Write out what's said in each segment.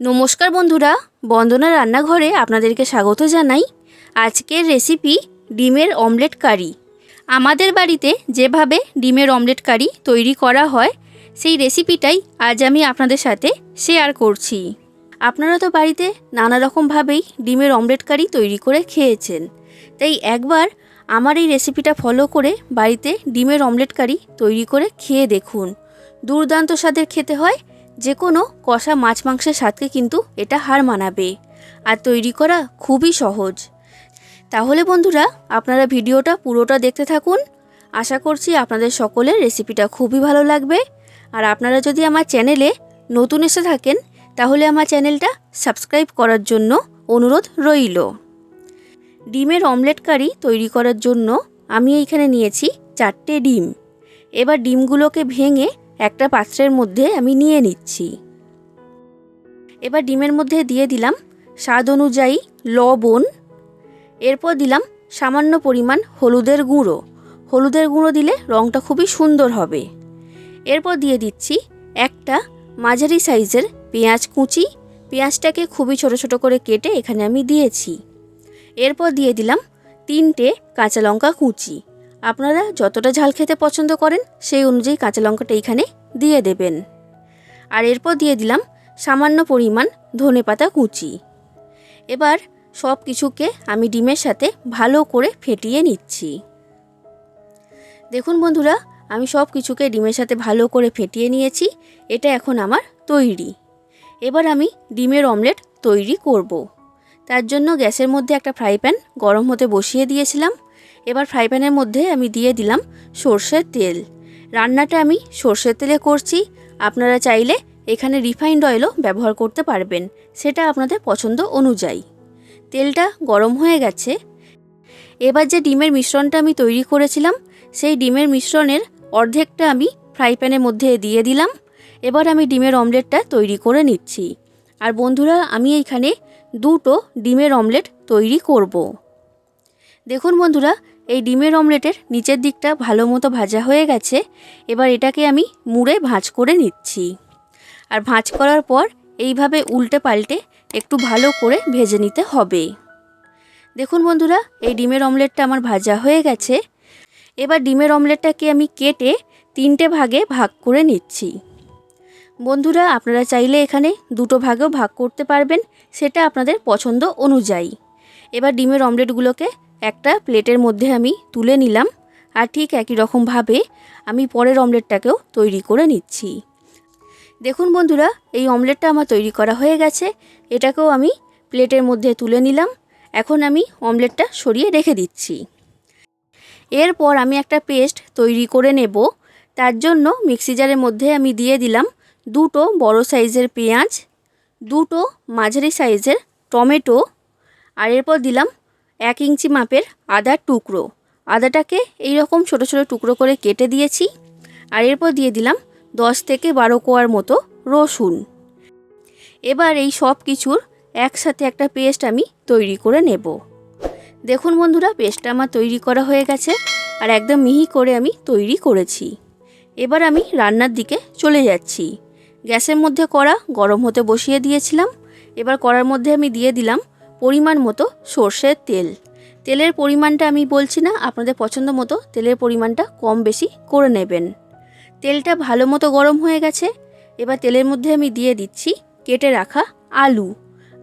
নমস্কার বন্ধুরা, বন্দনা রান্নাঘরে আপনাদেরকে স্বাগত জানাই। আজকের রেসিপি ডিমের অমলেট কারি আমাদের বাড়িতে যেভাবে ডিমের অমলেট কারি তৈরি করা হয়, সেই রেসিপিটাই আজ আমি আপনাদের সাথে শেয়ার করছি। আপনারা তো বাড়িতে নানা রকমভাবেই ডিমের অমলেট কারি তৈরি করে খেয়েছেন। তাই একবার আমার এই রেসিপিটা ফলো করে বাড়িতে ডিমের অমলেট কারি তৈরি করে খেয়ে দেখুন। দুর্দান্ত স্বাদের খেতে হয় যে কোনো কষা মাছ মাংসের স্বাদকে কিন্তু এটা হার মানাবে আর তৈরি করা খুবই সহজ। তাহলে বন্ধুরা, আপনারা ভিডিওটা পুরোটা দেখতে থাকুন। আশা করছি আপনাদের সকলের রেসিপিটা খুবই ভালো লাগবে। আর আপনারা যদি আমার চ্যানেলে নতুন এসে থাকেন, তাহলে আমার চ্যানেলটা সাবস্ক্রাইব করার জন্য অনুরোধ রইল। ডিমের অমলেট কারি তৈরি করার জন্য আমি এইখানে নিয়েছি চারটে ডিম। এবার ডিমগুলোকে ভেঙে একটা পাত্রের মধ্যে আমি নিয়ে নিচ্ছি। এবার ডিমের মধ্যে দিয়ে দিলাম স্বাদ অনুযায়ী লবণ। এরপর দিলাম সামান্য পরিমাণ হলুদের গুঁড়ো। হলুদের গুঁড়ো দিলে রঙটা খুবই সুন্দর হবে। এরপর দিয়ে দিচ্ছি একটা মাঝারি সাইজের পেঁয়াজ কুচি। পেঁয়াজটাকে খুবই ছোট ছোট করে কেটে এখানে আমি দিয়েছি। এরপর দিয়ে দিলাম তিনটে কাঁচা লঙ্কা কুচি। আপনারা যতটা ঝাল খেতে পছন্দ করেন, সেই অনুযায়ী কাঁচা লঙ্কাটা এইখানে দিয়ে দেবেন। আর এরপর দিয়ে দিলাম সামান্য পরিমাণ ধনে পাতা কুচি। এবার সব কিছুকে আমি ডিমের সাথে ভালো করে ফেটিয়ে নিচ্ছি। দেখুন বন্ধুরা, আমি সব কিছুকে ডিমের সাথে ভালো করে ফেটিয়ে নিয়েছি, এটা এখন আমার তৈরি। এবার আমি ডিমের অমলেট তৈরি করব। তার জন্য গ্যাসের মধ্যে একটা ফ্রাই প্যান গরম হতে বসিয়ে দিয়েছিলাম। এবার ফ্রাই প্যানের মধ্যে আমি দিয়ে দিলাম সর্ষের তেল। রান্নাটা আমি সর্ষের তেলে করছি। আপনারা চাইলে এখানে রিফাইন্ড অয়েলও ব্যবহার করতে পারবেন। সেটা আপনাদের পছন্দ অনুযায়ী। তেলটা গরম হয়ে গেছে। এবার যে ডিমের মিশ্রণটা আমি তৈরি করেছিলাম, সেই ডিমের মিশ্রণের অর্ধেকটা আমি ফ্রাই প্যানের মধ্যে দিয়ে দিলাম। এবার আমি ডিমের অমলেটটা তৈরি করে নিচ্ছি। আর বন্ধুরা, আমি এইখানে দুটো ডিমের অমলেট তৈরি করব। দেখুন বন্ধুরা এই ডিমের অমলেটের নিচের দিকটা ভালো মতো ভাজা হয়ে গেছে। এবার এটাকে আমি মুড়ে ভাঁজ করে নিচ্ছি। আর ভাঁজ করার পর এইভাবে উল্টে পাল্টে একটু ভালো করে ভেজে নিতে হবে। দেখুন বন্ধুরা, এই ডিমের অমলেটটা আমার ভাজা হয়ে গেছে। এবার ডিমের অমলেটটাকে আমি কেটে তিনটে ভাগে ভাগ করে নিচ্ছি। বন্ধুরা, আপনারা চাইলে এখানে দুটো ভাগেও ভাগ করতে পারবেন, সেটা আপনাদের পছন্দ অনুযায়ী। এবার ডিমের অমলেটগুলোকে একটা প্লেটের মধ্যে আমি তুলে নিলাম আর ঠিক একই রকমভাবে আমি পরের অমলেটটাকেও তৈরি করে নিচ্ছি। দেখুন বন্ধুরা, এই অমলেটটা আমার তৈরি করা হয়ে গেছে। এটাকেও আমি প্লেটের মধ্যে তুলে নিলাম। এখন আমি অমলেটটা সরিয়ে রেখে দিচ্ছি। এরপর আমি একটা পেস্ট তৈরি করে নেব। তার জন্য মিক্সি জারের মধ্যে আমি দিয়ে দিলাম দুটো বড় সাইজের পেঁয়াজ, দুটো মাঝারি সাইজের টমেটো, আর এরপর দিলাম এক ইঞ্চি মাপের আদার টুকরো। আদাটাকে এই রকম ছোটো ছোটো টুকরো করে কেটে দিয়েছি আর এরপর দিয়ে দিলাম দশ থেকে বারো কোয়ার মতো রসুন। এবার এই সব কিছুর একসাথে একটা পেস্ট আমি তৈরি করে নেব। দেখুন বন্ধুরা, পেস্টটা আমার তৈরি করা হয়ে গেছে আর একদম মিহি করে আমি তৈরি করেছি। এবার আমি রান্নার দিকে চলে যাচ্ছি। গ্যাসের মধ্যে কড়া গরম হতে বসিয়ে দিয়েছিলাম। এবার কড়ার মধ্যে আমি দিয়ে দিলাম পরিমাণ মতো সর্ষের তেল। তেলের পরিমাণটা আমি বলছি না, আপনাদের পছন্দ মতো তেলের পরিমাণটা কম বেশি করে নেবেন। তেলটা ভালো মতো গরম হয়ে গেছে, এবার তেলের মধ্যে আমি দিয়ে দিচ্ছি কেটে রাখা আলু।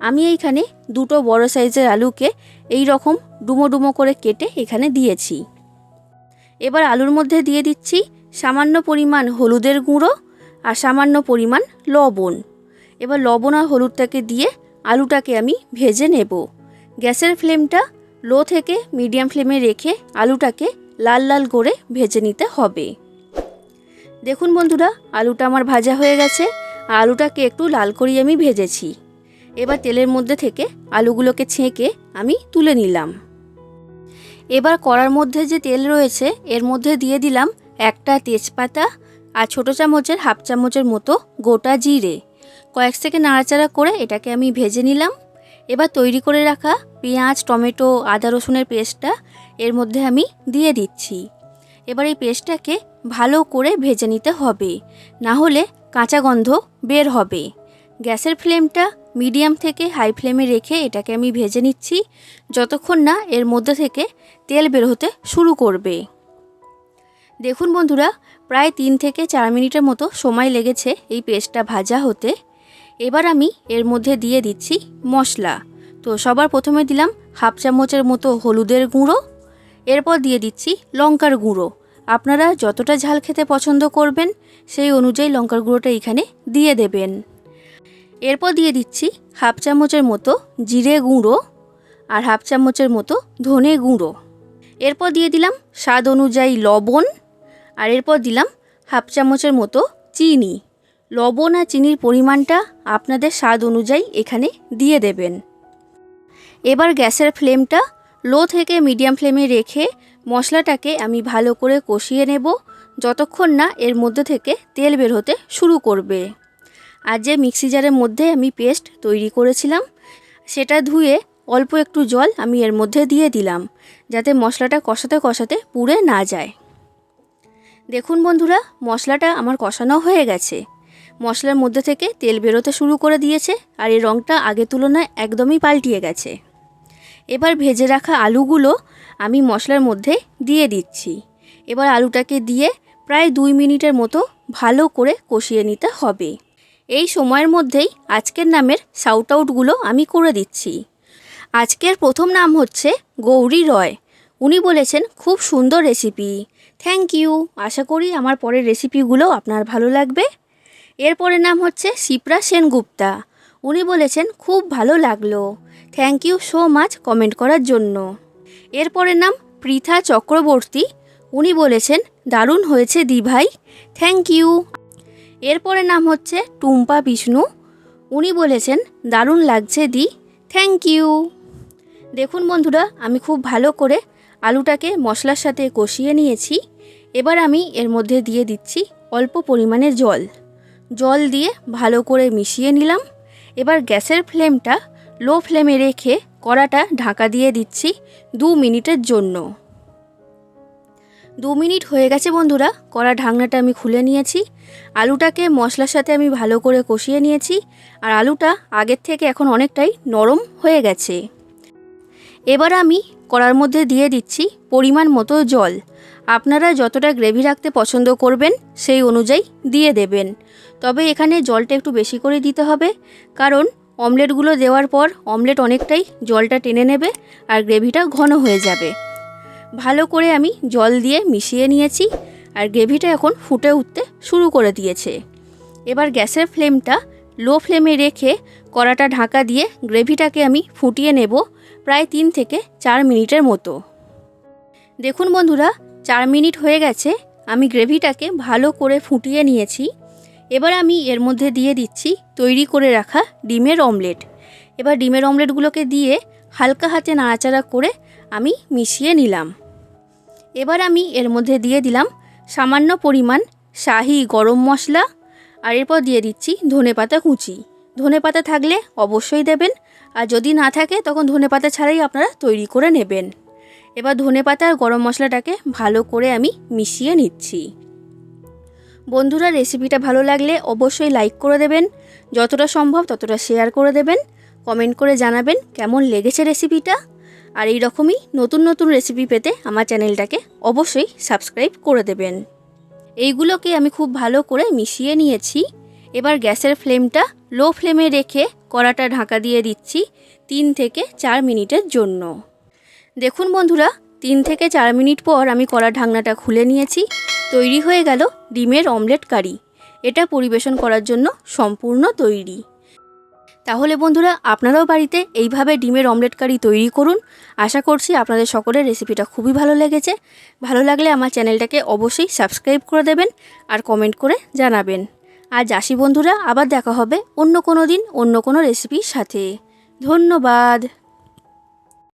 আমি এইখানে দুটো বড় সাইজের আলুকে এই রকম ডুমো ডুমো করে কেটে এখানে দিয়েছি। এবার আলুর মধ্যে দিয়ে দিচ্ছি সামান্য পরিমাণ হলুদের গুঁড়ো আর সামান্য পরিমাণ লবণ। এবার লবণ আর হলুদটাকে দিয়ে আলুটাকে আমি ভেজে নেব। গ্যাসের ফ্লেমটা লো থেকে মিডিয়াম ফ্লেমে রেখে আলুটাকে লাল লাল করে ভেজে নিতে হবে। দেখুন বন্ধুরা, আলুটা আমার ভাজা হয়ে গেছে। আলুটাকে একটু লাল করিয়ে আমি ভেজেছি। এবার তেলের মধ্যে থেকে আলুগুলোকে ছেঁকে আমি তুলে নিলাম। এবার কড়ার মধ্যে যে তেল রয়েছে, এর মধ্যে দিয়ে দিলাম একটা তেজপাতা আর ছোটো চামচের, হাফ চামচের মতো গোটা জিরে। কয়েক সেকেন্ড নাড়াচাড়া করে এটাকে আমি ভেজে নিলাম। এবার তৈরি করে রাখা পেঁয়াজ, টমেটো, আদা, রসুনের পেস্টটা এর মধ্যে আমি দিয়ে দিচ্ছি। এবার এই পেস্টটাকে ভালো করে ভেজে নিতে হবে, না হলে কাঁচা গন্ধ বের হবে। গ্যাসের ফ্লেমটা মিডিয়াম থেকে হাই ফ্লেমে রেখে এটাকে আমি ভেজে নিচ্ছি, যতক্ষণ না এর মধ্যে থেকে তেল বের হতে শুরু করবে। দেখুন বন্ধুরা, প্রায় তিন থেকে চার মিনিটের মতো সময় লেগেছে এই পেস্টটা ভাজা হতে। এবার আমি এর মধ্যে দিয়ে দিচ্ছি মশলা। তো সবার প্রথমে দিলাম হাফ চামচের মতো হলুদের গুঁড়ো, এরপর দিয়ে দিচ্ছি লঙ্কার গুঁড়ো। আপনারা যতটা ঝাল খেতে পছন্দ করবেন, সেই অনুযায়ী লঙ্কার গুঁড়োটা এখানে দিয়ে দেবেন। এরপর দিয়ে দিচ্ছি হাফ চামচের মতো জিরে গুঁড়ো আর হাফ চামচের মতো ধনে গুঁড়ো। এরপর দিয়ে দিলাম স্বাদ অনুযায়ী লবণ আর এরপর দিলাম হাফ চামচের মতো চিনি। লবণ আর চিনির পরিমাণটা আপনাদের স্বাদ অনুযায়ী এখানে দিয়ে দেবেন। এবার গ্যাসের ফ্লেমটা লো থেকে মিডিয়াম ফ্লেমে রেখে মশলাটাকে আমি ভালো করে কষিয়ে নেব, যতক্ষণ না এর মধ্যে থেকে তেল বের হতে শুরু করবে। আর যে মিক্সি জারের মধ্যে আমি পেস্ট তৈরি করেছিলাম, সেটা ধুয়ে অল্প একটু জল আমি এর মধ্যে দিয়ে দিলাম, যাতে মশলাটা কষাতে কষাতে পুড়ে না যায়। দেখুন বন্ধুরা, মশলাটা আমার কষানো হয়ে গেছে। মশলার মধ্যে থেকে তেল বেরোতে শুরু করে দিয়েছে আর এই রঙটা আগের তুলনায় একদমই পাল্টিয়ে গেছে। এবার ভেজে রাখা আলুগুলো আমি মশলার মধ্যে দিয়ে দিচ্ছি। এবার আলুটাকে দিয়ে প্রায় দুই মিনিটের মতো ভালো করে কষিয়ে নিতে হবে। এই সময়ের মধ্যেই আজকের নামের সাউট আউটগুলো আমি করে দিচ্ছি। আজকের প্রথম নাম হচ্ছে গৌরী রয়। উনি বলেছেন, খুব সুন্দর রেসিপি থ্যাংক ইউ আশা করি আমার পরের রেসিপিগুলো আপনার ভালো লাগবে। এরপরের নাম হচ্ছে শিপ্রা সেনগুপ্তা। উনি বলেছেন, খুব ভালো লাগল। Thank you so much comment করার জন্য। এরপরের নাম পৃথা চক্রবর্তী। উনি বলেছেন, দারুণ হয়েছে দি ভাই থ্যাংক ইউ এরপরের নাম হচ্ছে টুম্পা বিষ্ণু। উনি বলেছেন, দারুণ লাগছে দি। থ্যাংক ইউ দেখুন বন্ধুরা, আমি খুব ভালো করে আলুটাকে মশলার সাথে কষিয়ে নিয়েছি। এবার আমি এর মধ্যে দিয়ে দিচ্ছি অল্প পরিমাণে জল। জল দিয়ে ভালো করে মিশিয়ে নিলাম। এবার গ্যাসের ফ্লেমটা লো ফ্লেমে রেখে কড়াটা ঢাকা দিয়ে দিচ্ছি দু মিনিটের জন্য। দু মিনিট হয়ে গেছে বন্ধুরা, কড়া ঢাকনাটা আমি খুলে নিয়েছি। আলুটাকে মশলার সাথে আমি ভালো করে কষিয়ে নিয়েছি আর আলুটা আগের থেকে এখন অনেকটাই নরম হয়ে গেছে। এবার আমি কড়ার মধ্যে দিয়ে দিচ্ছি পরিমাণ মতো জল। আপনারা যতটা গ্রেভি রাখতে পছন্দ করবেন সেই অনুযায়ী দিয়ে দেবেন। তবে এখানে জলটা একটু বেশি করে দিতে হবে। কারণ অমলেটগুলো দেওয়ার পর অমলেট অনেকটাই জলটা টেনে নেবে আর গ্রেভিটা ঘন হয়ে যাবে। ভালো করে আমি জল দিয়ে মিশিয়ে নিয়েছি আর গ্রেভিটা এখন ফুটে উঠতে শুরু করে দিয়েছে। এবার গ্যাসের ফ্লেমটা লো ফ্লেমে রেখে কড়াটা ঢাকা দিয়ে গ্রেভিটাকে আমি ফুটিয়ে নেব প্রায় তিন থেকে চার মিনিটের মতো। দেখুন বন্ধুরা, চার মিনিট হয়ে গেছে। আমি গ্রেভিটাকে ভালো করে ফুটিয়ে নিয়েছি। এবার আমি এর মধ্যে দিয়ে দিচ্ছি তৈরি করে রাখা ডিমের অমলেট। এবার ডিমের অমলেটগুলোকে দিয়ে হালকা হাতে নাড়াচাড়া করে আমি মিশিয়ে নিলাম। এবার আমি এর মধ্যে দিয়ে দিলাম সামান্য পরিমাণ শাহি গরম মশলা আর এরপর দিয়ে দিচ্ছি ধনেপাতা কুচি। ধনেপাতা থাকলে অবশ্যই দেবেন, আর যদি না থাকে তখন ধনেপাতা ছাড়াই আপনারা তৈরি করে নেবেন। এবার ধনেপাতা আর গরম মশলাটাকে ভালো করে আমি মিশিয়ে নিচ্ছি। বন্ধুরা রেসিপিটা ভালো লাগলে অবশ্যই লাইক করে দেবেন। যতটা সম্ভব ততটা শেয়ার করে দেবেন। কমেন্ট করে জানাবেন কেমন লেগেছে রেসিপিটা আর এই রকমই নতুন নতুন রেসিপি পেতে আমার চ্যানেলটাকে অবশ্যই সাবস্ক্রাইব করে দেবেন। এইগুলোকে আমি খুব ভালো করে মিশিয়ে নিয়েছি। এবার গ্যাসের ফ্লেমটা লো ফ্লেমে রেখে কড়াটা ঢাকা দিয়ে দিচ্ছি তিন থেকে চার মিনিটের জন্য। দেখুন বন্ধুরা, তিন থেকে চার মিনিট পর আমি কড়া ঢাকনাটা খুলে নিয়েছি। তৈরি হয়ে গেল ডিমের অমলেট কারি। এটা পরিবেশন করার জন্য সম্পূর্ণ তৈরি। তাহলে বন্ধুরা, আপনারাও বাড়িতে এইভাবে ডিমের অমলেট কারি তৈরি করুন। আশা করছি আপনাদের সকলের রেসিপিটা খুবই ভালো লেগেছে। ভালো লাগলে আমার চ্যানেলটাকে অবশ্যই সাবস্ক্রাইব করে দেবেন আর কমেন্ট করে জানাবেন। আজ আসি বন্ধুরা, আবার দেখা হবে অন্য কোনো দিন, অন্য কোনো রেসিপির সাথে। ধন্যবাদ।